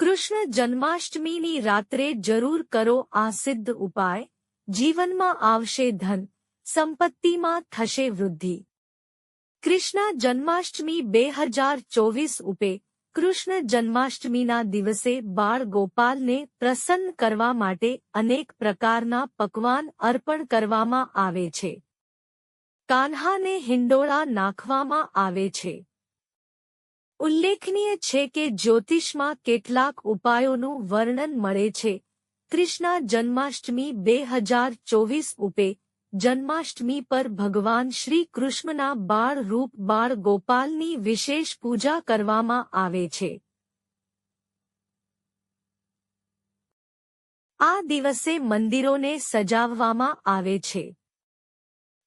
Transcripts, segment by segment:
કૃષ્ણ જન્માષ્ટમીની રાત્રે જરૂર કરો આ સિદ્ધ ઉપાય. જીવનમાં આવશે ધન, સંપત્તિમાં થશે વૃદ્ધિ. કૃષ્ણ જન્માષ્ટમી બે હજાર ચોવીસ ઉપે કૃષ્ણ જન્માષ્ટમીના દિવસે બાળ ગોપાલને પ્રસન્ન કરવા માટે અનેક પ્રકારના પકવાન અર્પણ કરવામાં આવે છે. કાન્હાને હિંડોળા નાખવામાં આવે છે. ઉલ્લેખનીય છે કે જ્યોતિષમાં કેટલાક ઉપાયોનું વર્ણન મળે છે. કૃષ્ણા જન્માષ્ટમી બે હજાર ચોવીસ ઉપે જન્માષ્ટમી પર ભગવાન શ્રી કૃષ્ણના બાળ રૂપ બાળ ગોપાલની વિશેષ પૂજા કરવામાં આવે છે. આ દિવસે મંદિરોને સજાવવામાં આવે છે.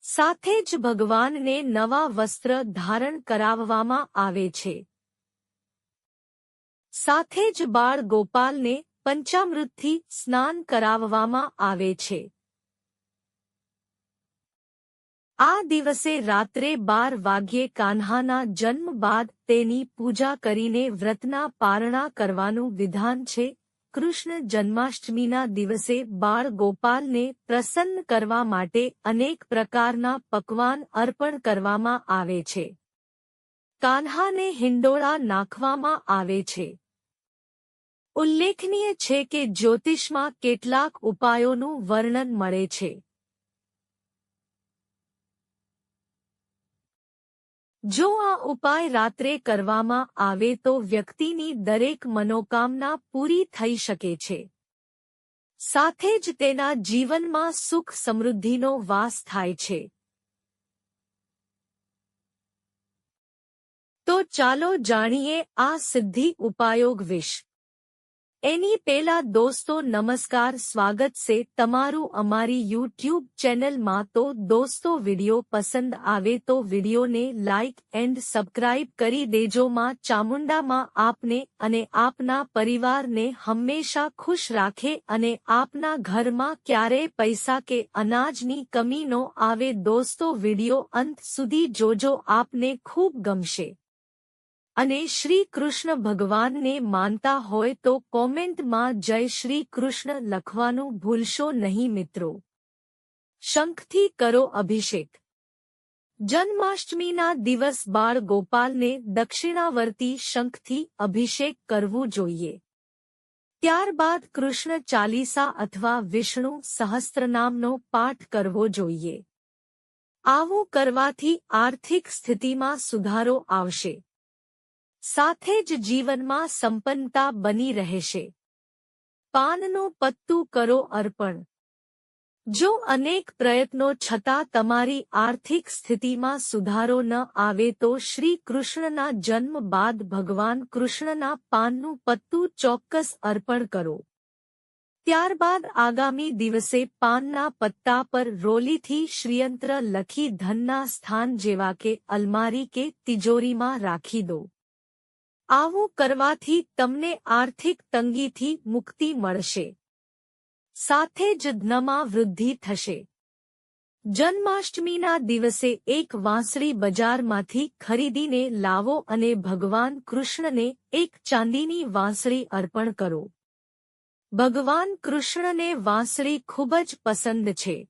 સાથે જ ભગવાનને નવા વસ્ત્ર ધારણ કરાવવામાં આવે છે. સાથે જ બાળ ગોપાલને પંચામૃતથી સ્નાન કરાવવામાં આવે છે. આ દિવસે રાત્રે બાર વાગ્યે કાન્હાના જન્મ બાદ તેની પૂજા કરીને વ્રતના પારણા કરવાનું વિધાન છે. કૃષ્ણ જન્માષ્ટમીના દિવસે બાળ ગોપાલને પ્રસન્ન કરવા માટે અનેક પ્રકારના પકવાન અર્પણ કરવામાં આવે છે. કાન્હાને હિંડોળા નાખવામાં આવે છે. ઉલ્લેખનીય છે કે જ્યોતિષમાં કેટલાક ઉપાયોનું વર્ણન મળે છે. જો આ ઉપાય રાત્રે કરવામાં આવે તો વ્યક્તિની દરેક મનોકામના પૂરી થઈ શકે છે. સાથે જ તેના જીવનમાં સુખ સમૃદ્ધિનો વાસ થાય છે. તો ચાલો જાણીએ આ સિદ્ધિ ઉપાયોગ વિશ. એની પેલા દોસ્તો નમસ્કાર, સ્વાગત છે તમારું અમારી યુટ્યુબ ચેનલમાં. તો દોસ્તો, વિડિયો પસંદ આવે તો વિડિયોને લાઇક એન્ડ સબસ્ક્રાઇબ કરી દેજો. માં ચામુંડામાં આપને અને આપના પરિવારને હંમેશા ખુશ રાખે અને આપના ઘરમાં ક્યારેય પૈસા કે અનાજની કમી નો આવે. દોસ્તો, વિડિયો અંત સુધી જોજો. આપને ખૂબ ગમશે. અને શ્રી કૃષ્ણ ભગવાનને માનતા હોય તો કોમેન્ટમાં જય શ્રી કૃષ્ણ લખવાનું ભૂલશો નહીં મિત્રો. શંખથી કરો અભિષેક. જન્માષ્ટમીના દિવસ બાળ ગોપાલને દક્ષિણાવર્તી શંખથી અભિષેક કરવું જોઈએ. ત્યારબાદ કૃષ્ણ ચાલીસા અથવા વિષ્ણુ સહસ્ત્રનામનો પાઠ કરવો જોઈએ. આવું કરવાથી આર્થિક સ્થિતિમાં સુધારો આવશે. સાથે જ જીવનમાં સંપન્નતા બની રહેશે. પાનનું પત્તું કરો અર્પણ. જો અનેક પ્રયત્નો છતાં તમારી આર્થિક સ્થિતિમાં સુધારો ન આવે તો શ્રી કૃષ્ણના જન્મ બાદ ભગવાન કૃષ્ણના પાનનું પત્તું ચોક્કસ અર્પણ કરો. ત્યારબાદ આગામી દિવસે પાનના પત્તા પર રોલીથી શ્રીયંત્ર લખી ધનના સ્થાન જેવા કે અલમારી કે તિજોરીમાં રાખી દો. આવું કરવાથી તમને આર્થિક તંગીથી મુક્તિ મળશે. સાથે જ ધનમાં વૃદ્ધિ થશે. જન્માષ્ટમીના દિવસે એક વાંસળી બજારમાંથી ખરીદીને લાવો અને ભગવાન કૃષ્ણને એક ચાંદીની વાંસળી અર્પણ કરો. ભગવાન કૃષ્ણને વાંસળી ખૂબ જ પસંદ છે.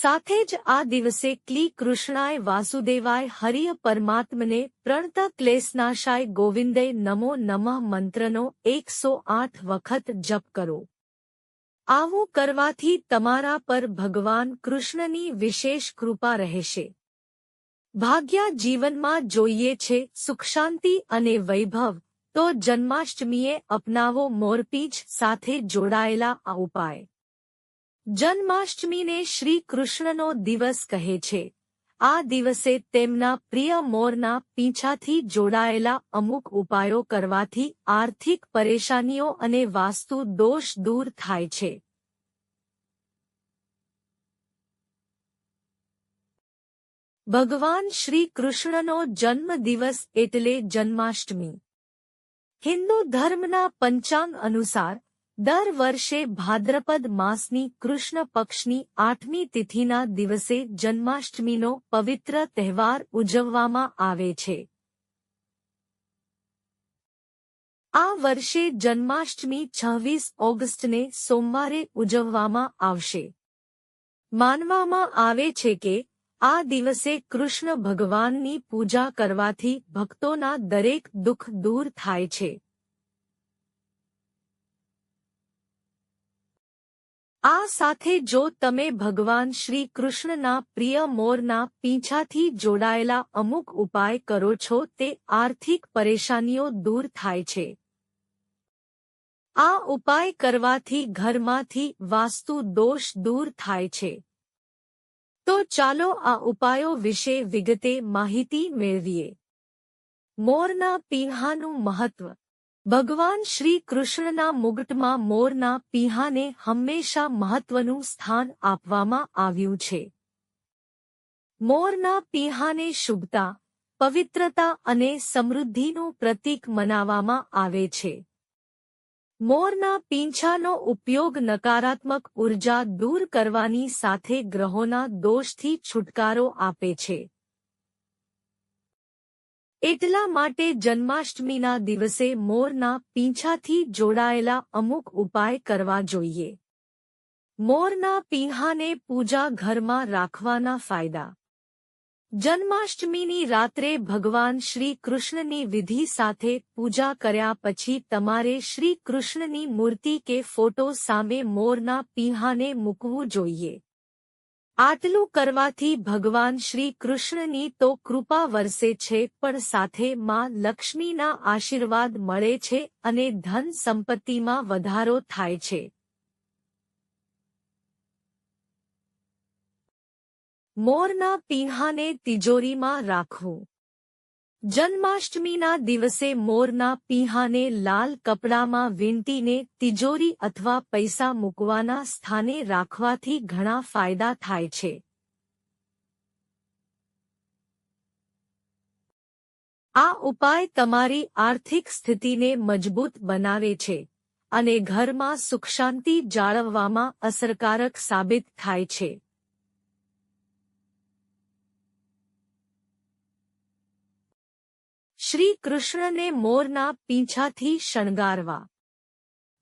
સાથે જ આ દિવસે ક્લી કૃષ્ણાય વાસુદેવાય હરિય પરમાત્મને પ્રણત ક્લેશનાશાય ગોવિંદે નમો નમઃ મંત્રનો એકસો આઠ વખત જપ કરો. આવું કરવાથી તમારા પર ભગવાન કૃષ્ણની વિશેષ કૃપા રહેશે. ભાગ્યા જીવનમાં જોઈએ છે સુખશાંતિ અને વૈભવ, તો જન્માષ્ટમીએ અપનાવો મોરપીંછ સાથે જોડાયેલા આ ઉપાય. જન્માષ્ટમીને શ્રી કૃષ્ણનો દિવસ કહે છે. આ દિવસે તેમના પ્રિય મોરના પીછાથી જોડાયેલા અમુક ઉપાયો કરવાથી આર્થિક પરેશાનીઓ અને વાસ્તુ દોષ દૂર થાય છે. ભગવાન શ્રી કૃષ્ણનો જન્મ દિવસ એટલે જન્માષ્ટમી. હિન્દુ ધર્મના પંચાંગ અનુસાર દર વર્ષે ભાદ્રપદ માસની કૃષ્ણ પક્ષની આઠમી તિથિના દિવસે જન્માષ્ટમીનો પવિત્ર તહેવાર ઉજવવામાં આવે છે. આ વર્ષે જન્માષ્ટમી છવ્વીસ ઓગસ્ટને સોમવારે ઉજવવામાં આવશે. માનવામાં આવે છે કે, આ દિવસે કૃષ્ણ ભગવાનની પૂજા કરવાથી ભક્તોના દરેક દુઃખ દૂર થાય છે. આ સાથે જો તમે ભગવાન શ્રી કૃષ્ણના પ્રિય મોરના પીંછાથી જોડાયેલા અમુક ઉપાય કરો છો, તે આર્થિક પરેશાનીઓ દૂર થાય છે. આ ઉપાય કરવાથી ઘરમાંથી વાસ્તુ દોષ દૂર થાય છે. તો ચાલો આ ઉપાયો વિશે વિગતે માહિતી મેળવીએ. મોરના પીંહાનું મહત્વ. ભગવાન શ્રી કૃષ્ણના મુગટમાં મોરના પીહાને હંમેશા મહત્વનું સ્થાન આપવામાં આવ્યું છે. મોરના પીહાને શુભતા, પવિત્રતા અને સમૃદ્ધિનું પ્રતીક મનાવવામાં આવે છે. મોરના પીંછાનો ઉપયોગ નકારાત્મક ઊર્જા દૂર કરવાની સાથે ગ્રહોના દોષથી છુટકારો આપે છે. એટલા માટે જન્માષ્ટમીના દિવસે મોરના પીંછાથી જોડાયેલા અમુક ઉપાય કરવા જોઈએ. મોરના પીંહાને પૂજા ઘરમાં રાખવાના ફાયદા. જન્માષ્ટમીની રાત્રે ભગવાન શ્રી કૃષ્ણની વિધિ સાથે પૂજા કર્યા પછી તમારે શ્રી કૃષ્ણની મૂર્તિ કે ફોટો સામે મોરના પીંહાને મૂકવું જોઈએ. આટલું કરવાથી ભગવાન શ્રી કૃષ્ણની તો કૃપા વરસે છે, પણ સાથે માં લક્ષ્મીના આશીર્વાદ મળે છે અને ધન સંપત્તિમાં વધારો થાય છે. મોરના પીંહાને તિજોરીમાં રાખવું. જન્માષ્ટમીના દિવસે મોરના પીહાને લાલ કપડામાં વીંટીને તિજોરી અથવા પૈસા મૂકવાના સ્થાને રાખવાથી ઘણા ફાયદા થાય છે. આ ઉપાય તમારી આર્થિક સ્થિતિને મજબૂત બનાવે છે અને ઘરમાં સુખશાંતિ જાળવવામાં અસરકારક સાબિત થાય છે. શ્રી કૃષ્ણને મોરના પીંછાથી શણગારવા.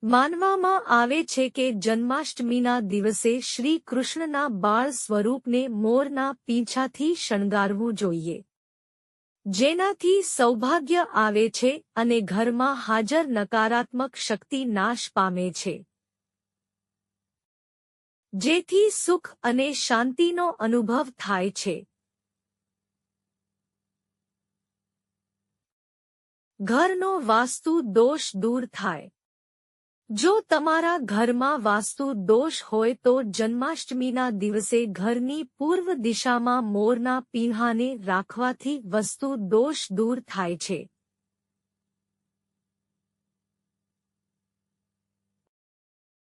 માનવામાં આવે છે કે જન્માષ્ટમીના દિવસે શ્રી કૃષ્ણના બાળ સ્વરૂપને મોરના પીંછાથી શણગારવું જોઈએ. જેનાથી સૌભાગ્ય આવે છે અને ઘરમાં હાજર નકારાત્મક શક્તિ નાશ પામે છે. જેથી સુખ અને શાંતિનો અનુભવ થાય છે. ઘરનો વાસ્તુ દોષ દૂર થાય. જો તમારા ઘરમાં વાસ્તુ દોષ હોય તો જન્માષ્ટમીના દિવસે ઘરની પૂર્વ દિશામાં મોરના પીંહાને રાખવાથી વસ્તુ દોષ દૂર થાય છે.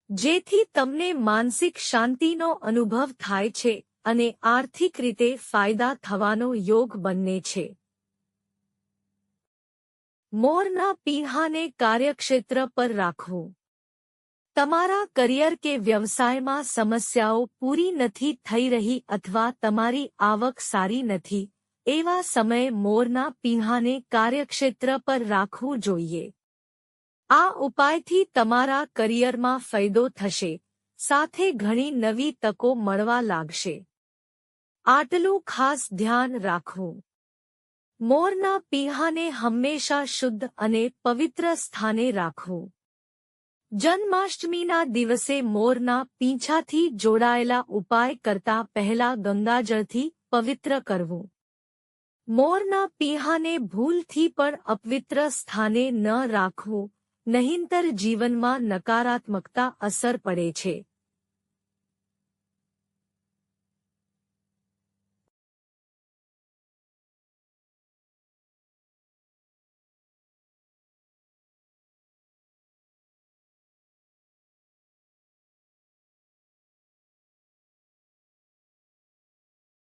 જેથી તમને માનસિક શાંતિનો અનુભવ થાય છે અને આર્થિક રીતે ફાયદા થવાનો યોગ બને છે. મોરના પીહાને કાર્યક્ષેત્ર પર રાખવું તમારા કરિયર કે વ્યવસાયમાં સમસ્યાઓ પૂરી નથી થઈ રહી અથવા તમારી આવક સારી નથી, એવા સમયે મોરના પીહાને કાર્યક્ષેત્ર પર રાખવું જોઈએ. આ ઉપાયથી તમારા કરિયરમાં ફાયદો થશે, સાથે ઘણી નવી તકો મળવા લાગશે. આટલું ખાસ ધ્યાન રાખવું મોરના પીહાને હંમેશા શુદ્ધ અને પવિત્ર સ્થાને રાખવું જન્માષ્ટમીના દિવસે મોરના પીંછાથી જોડાયેલા ઉપાય કરતા પહેલા ગંગાજળથી પવિત્ર કરવું. મોરના પીહાને ભૂલથી પણ અપવિત્ર સ્થાને ન રાખવું, નહીંતર જીવનમાં નકારાત્મકતા અસર પડે છે.